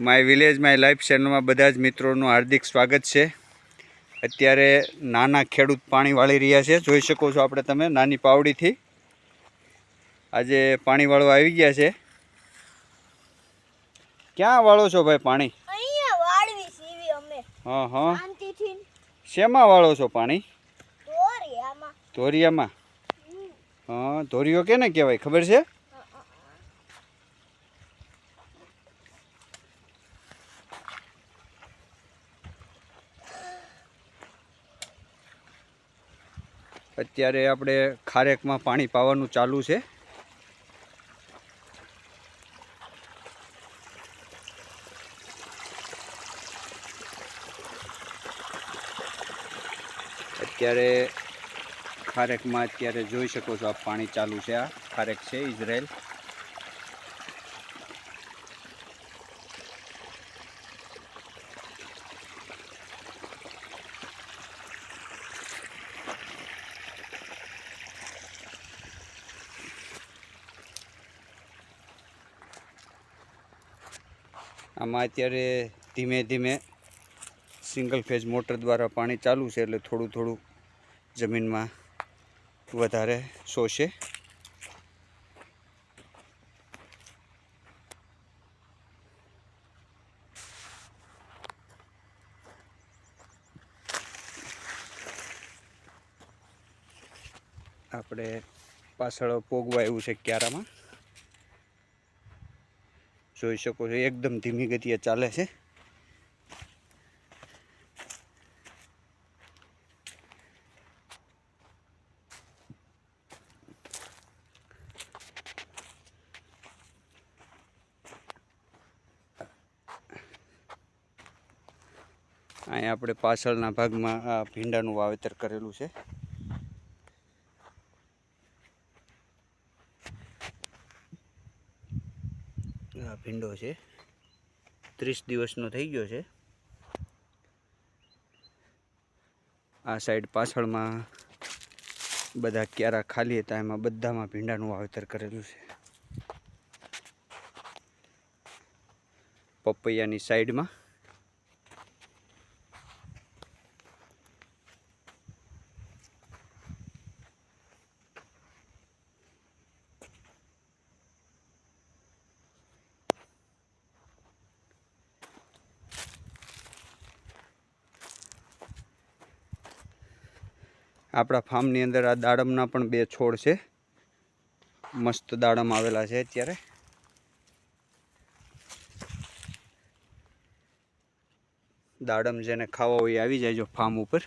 My village my life ચેનલમાં બધા જ મિત્રોનું હાર્દિક સ્વાગત છે. અત્યારે નાના ખેડૂત પાણી વાળી રહ્યા છે. જોઈ શકો છો આપણે તમે નાની પાવડીથી. આજે પાણી વાળવા આવી ગયા છે. ક્યાં વાળો છો ભાઈ પાણી? હા હા. શેમાં વાળો છો પાણી? ધોરિયામાં. હા ધોરિયો કેને કહેવાય ખબર છે? અત્યારે આપણે ખારેકમાં પાણી પાવાનું ચાલુ છે. અત્યારે ખારેકમાં અત્યારે જોઈ શકો છો આ પાણી ચાલુ છે આ ખારેક છે ઇઝરાયલ આમાં અત્યારે ધીમે ધીમે સિંગલ ફેઝ મોટર દ્વારા પાણી ચાલુ છે એટલે થોડું થોડું જમીનમાં વધારે શોષે. આપણે પાછળ પોગવા એવું છે ક્યારામાં. જોઈ શકો છો, એકદમ ધીમી ગતિએ ચાલે છે. અહીંયા આપણે પાછળના ભાગમાં આ ભીંડાનું વાવેતર કરેલું છે. આ ભીંડો છે. ત્રીસ દિવસનો થઈ ગયો છે. આ સાઈડ પાછળમાં બધા ક્યારા ખાલી હતા, એમાં બધામાં ભીંડાનું વાવેતર કરેલું છે. પપૈયાની સાઈડમાં આપણા ફાર્મની અંદર આ દાડમના પણ બે છોડ છે. મસ્ત દાડમ આવેલા છે અત્યારે. દાડમ જેને ખાવા હોય આવી જાય જો ફાર્મ ઉપર.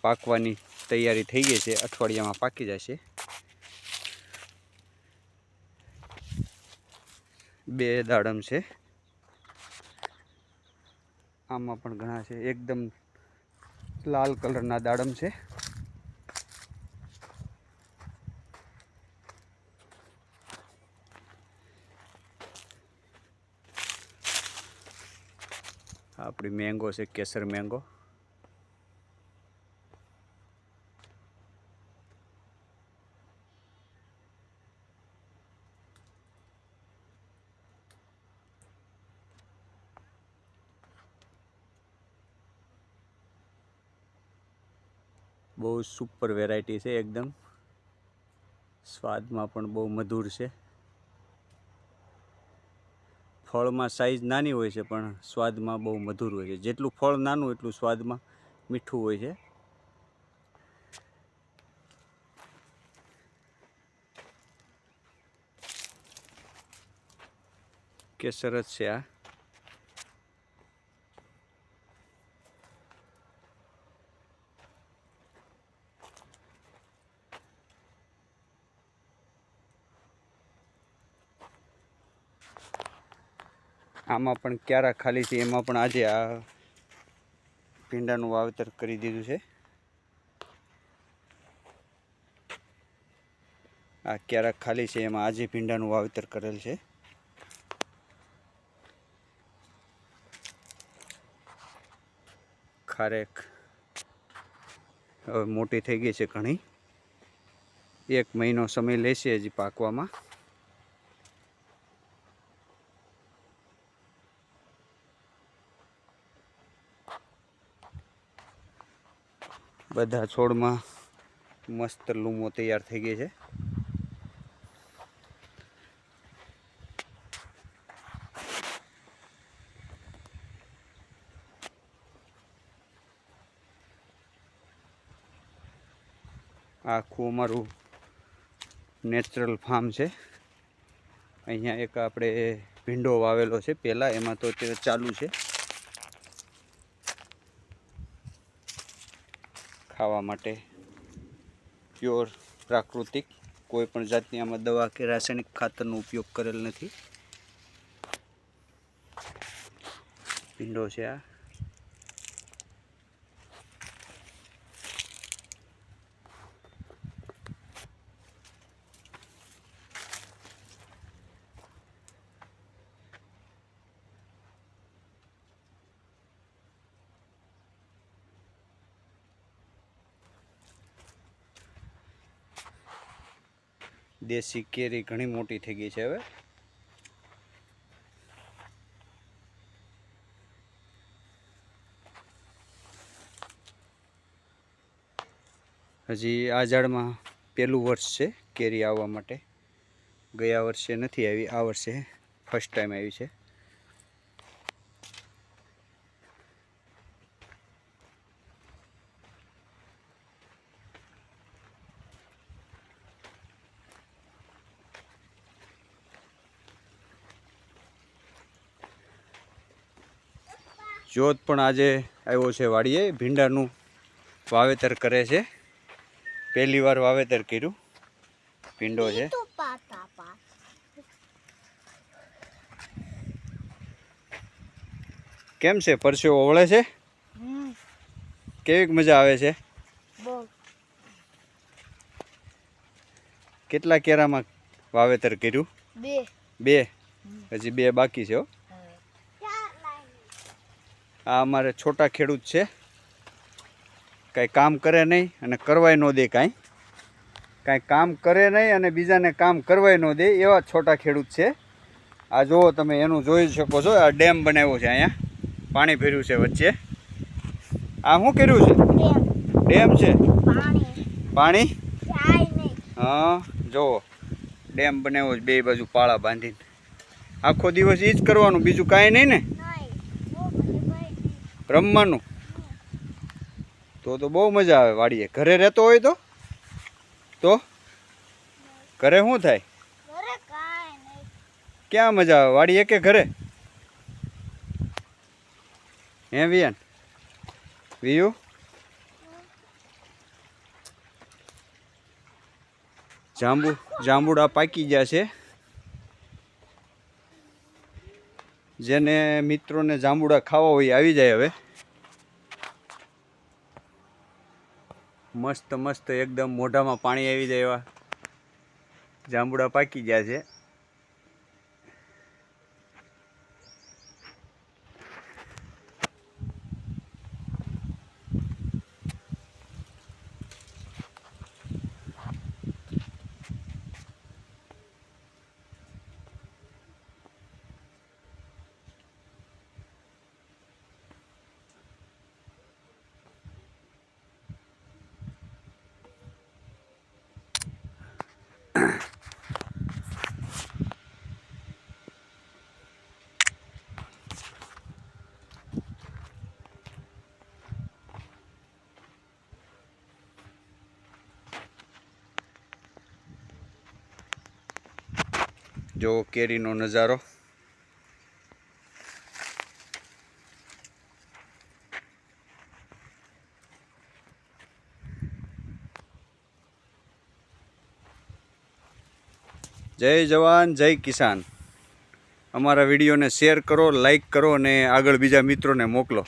પાકવાની તૈયારી થઈ ગઈ છે, અઠવાડિયામાં પાકી જશે. બે દાડમ છે. આમાં પણ ઘણા છે, એકદમ લાલ કલરના દાડમ છે. આપણી મેંગો છે કેસર મેંગો બહુ સુપર વેરાયટી છે એકદમ. સ્વાદમાં પણ બહુ મધુર છે. ફળમાં સાઈઝ નાની હોય છે, પણ સ્વાદમાં બહુ મધુર હોય છે. જેટલું ફળ નાનું એટલું સ્વાદમાં મીઠું હોય છે. કેસર જ છે આ. આમાં પણ ક્યારા ખાલી છે, એમાં પણ આજે આ ભીંડાનું વાવેતર કરી દીધું છે. આ ક્યારા ખાલી છે, એમાં આજે ભીંડાનું વાવેતર કરેલ છે. ખારેક હવે મોટી થઈ ગઈ છે ઘણી. એક મહિનો સમય લેશે હજી પાકવામાં. બધા છોડમાં મસ્ત લૂમો તૈયાર થઈ ગઈ છે. આખું અમારું નેચરલ ફાર્મ છે. અહીંયા એક આપણે ભીંડો વાવેલો છે. પહેલાં એમાં તો તે ચાલુ છે. ખાવા માટે પ્યોર પ્રાકૃતિક, કોઈ પણ જાતની આમાં દવા કે રાસાયણિક ખાતરનો ઉપયોગ કરેલ નથી. ભીંડો છે આ. દેશી કેરી ઘણી મોટી થઈ ગઈ છે હવે. હજી આ ઝાડમાં પહેલું વર્ષ છે કેરી આવવા માટે. ગયા વર્ષે નથી આવી, આ વર્ષે ફર્સ્ટ ટાઈમ આવી છે. જોત પણ આજે આવ્યો છે વાડીએ ભીંડાનું વાવેતર કરે છે. પહેલી વાર વાવેતર કર્યું. ભીંડો છે. કેમ છે? પરસેવો ઓળે છે? કેવી કેવીક મજા આવે છે? કેટલા કેરામાં વાવેતર કર્યું? બે. બે? હજી બે બાકી છે હો. આ અમારે છોટા ખેડૂત છે. કાંઈ કામ કરે નહીં અને કરવાય ન દે કાંઈ. કાંઈ કામ કરે નહીં અને બીજાને કામ કરવાય ન દે એવા છોટા ખેડૂત છે. આ જુઓ તમે એનું જોઈ શકો છો, આ ડેમ બનાવ્યો છે અહીંયા. પાણી ભર્યું છે વચ્ચે. આ શું કર્યું છે? ડેમ છે? પાણી? હા, જુઓ. ડેમ બનાવ્યો છે, બે બાજુ પાળા બાંધીને. આખો દિવસ એ જ કરવાનું, બીજું કાંઈ નહીં ને નહીં બહુ બધી ભાઈ નહીં. રમવાનું તો તો બહુ મજા આવે વાડીએ. ઘરે રહેતો હોય તો? તો? ઘરે શું થાય? ક્યાં મજા આવે? વાડીએ કે ઘરે? હે વિયાન? વિયુ? જાંબુ જાંબુડા પાકી ગયા છે. જેને મિત્રોને જાંબુડા ખાવા હોય આવી જાય હવે. મસ્ત મસ્ત, એકદમ મોઢામાં પાણી આવી જાય એવા. જાંબુડા પાકી ગયા છે. જો કેરીનો નજારો. જય જવાન, જય કિસાન. અમારા વિડીયોને શેર કરો, લાઈક કરો અને આગળ બીજા મિત્રોને મોકલો.